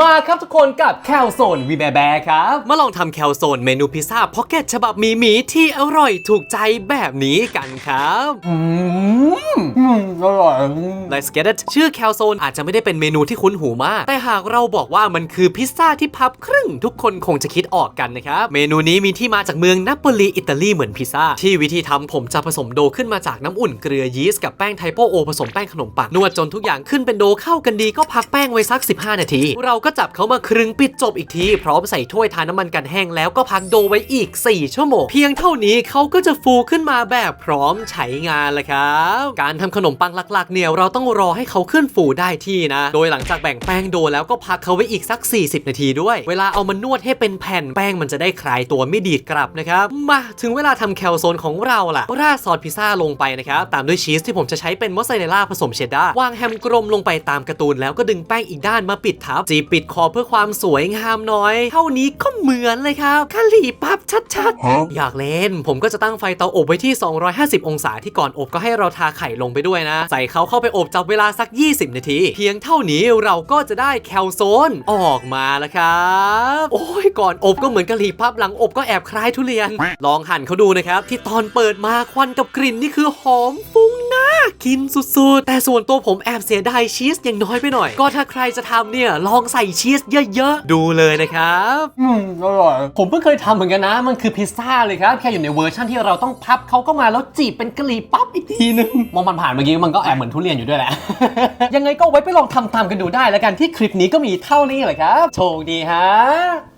มาครับทุกคนกับแคลโซนวีแบแบครับ มาลองทำแคลโซนเมนูพิซซ่าพ็อกเก็ตฉบับหมีหมีที่อร่อยถูกใจแบบนี้กันครับ อืมอืมอร่อย Let's get it ชื่อแคลโซนอาจจะไม่ได้เป็นเมนูที่คุ้นหูมาก แต่หากเราบอกว่ามันคือพิซซ่าที่พับครึ่ง ทุกคนคงจะคิดออกกันนะครับ เมนูนี้มีที่มาจากเมืองนาโปลีอิตาลีเหมือนพิซซ่า ที่วิธีทำผมจะผสมโดขึ้นมาจากน้ำอุ่นเกลือยีสต์กับแป้งไทโปโอผสมแป้งขนมปังนวดจนทุกอย่างขึ้นเป็นโดเข้ากันดีก็พักแป้งไว้สัก 15 นาที เราก็จับเขามาครึงปิดจบอีกที พร้อมใส่ถ้วยทาน้ำมันกันแห้งแล้วก็พักโดไว้อีก 4 ชั่วโมง เพียงเท่านี้เขาก็จะฟูขึ้นมาแบบพร้อมใช้งานล้วครับ การทำขนมปังหลักๆ เนี่ยเราต้องรอให้เขาขึ้นฟูได้ที่นะ โดยหลังจากแบ่งแป้งโดแล้วก็พักเขาไว้อีกสัก 40 นาทีด้วย เวลาเอามานวดให้เป็นแผ่นแป้งมันจะได้คลายตัวไม่ดีดกลับนะครับ มาถึงเวลาทำแคลโซนของเราล่ะ ราดซอสพิซซ่าลงไปนะครับ ตามด้วยชีสที่ผมจะใช้เป็นมอสซาเรลล่าผสมเชดดาร์วางแฮมกลมลงไปตามการ์ตูนแล้วก็ดึงแป้งอีกด้านมาปิดทับจีบปิดคอเพื่อความสวยงามหน้อย เท่านี้ก็เหมือนเลยครับคาลีปั๊บชัดๆ อยากเล่น ผมก็จะตั้งไฟเตาอบไว้ที่ 250 องศาที่ก่อนอบก็ให้เราทาไข่ลงไปด้วยนะ ใส่เขาเข้าไปอบจับเวลาสัก 20 นาที เพียงเท่านี้เราก็จะได้แคลโซนออกมาแล้วครับ โอ้ยก่อนอบก็เหมือนกะหรี่ปั๊บหลังอบก็แอบคล้ายทุเรียน ลองหั่นเขาดูนะครับ ที่ตอนเปิดมาควันกับกลิ่นนี่คือหอมฟุ้งน่า กินสุดๆ แต่ส่วนตัวผมแอบเสียดายชีสอยังน้อยไปหน่อย ก็ถ้าใครจะทำเนี่ยลองใส่ชีสเยอะๆ ดูเลยนะครับ อืมอร่อย ผมเพิ่งเคยทำเหมือนกันนะ มันคือพิซซ่าเลยครับ แค่อยู่ในเวอร์ชันที่เราต้องพับเขาก็มาแล้วจีบเป็นกะหรี่ปั๊บอีกทีนึง มองผ่านๆเมื่อกี้มันก็แอบเหมือนทุเรียนอยู่ด้วยแหละ ยังไงก็ไว้ไปลองทำตามกันดูได้แล้วกันที่คลิปนี้ก็มีเท่านี้แหละครับโชคดีฮะ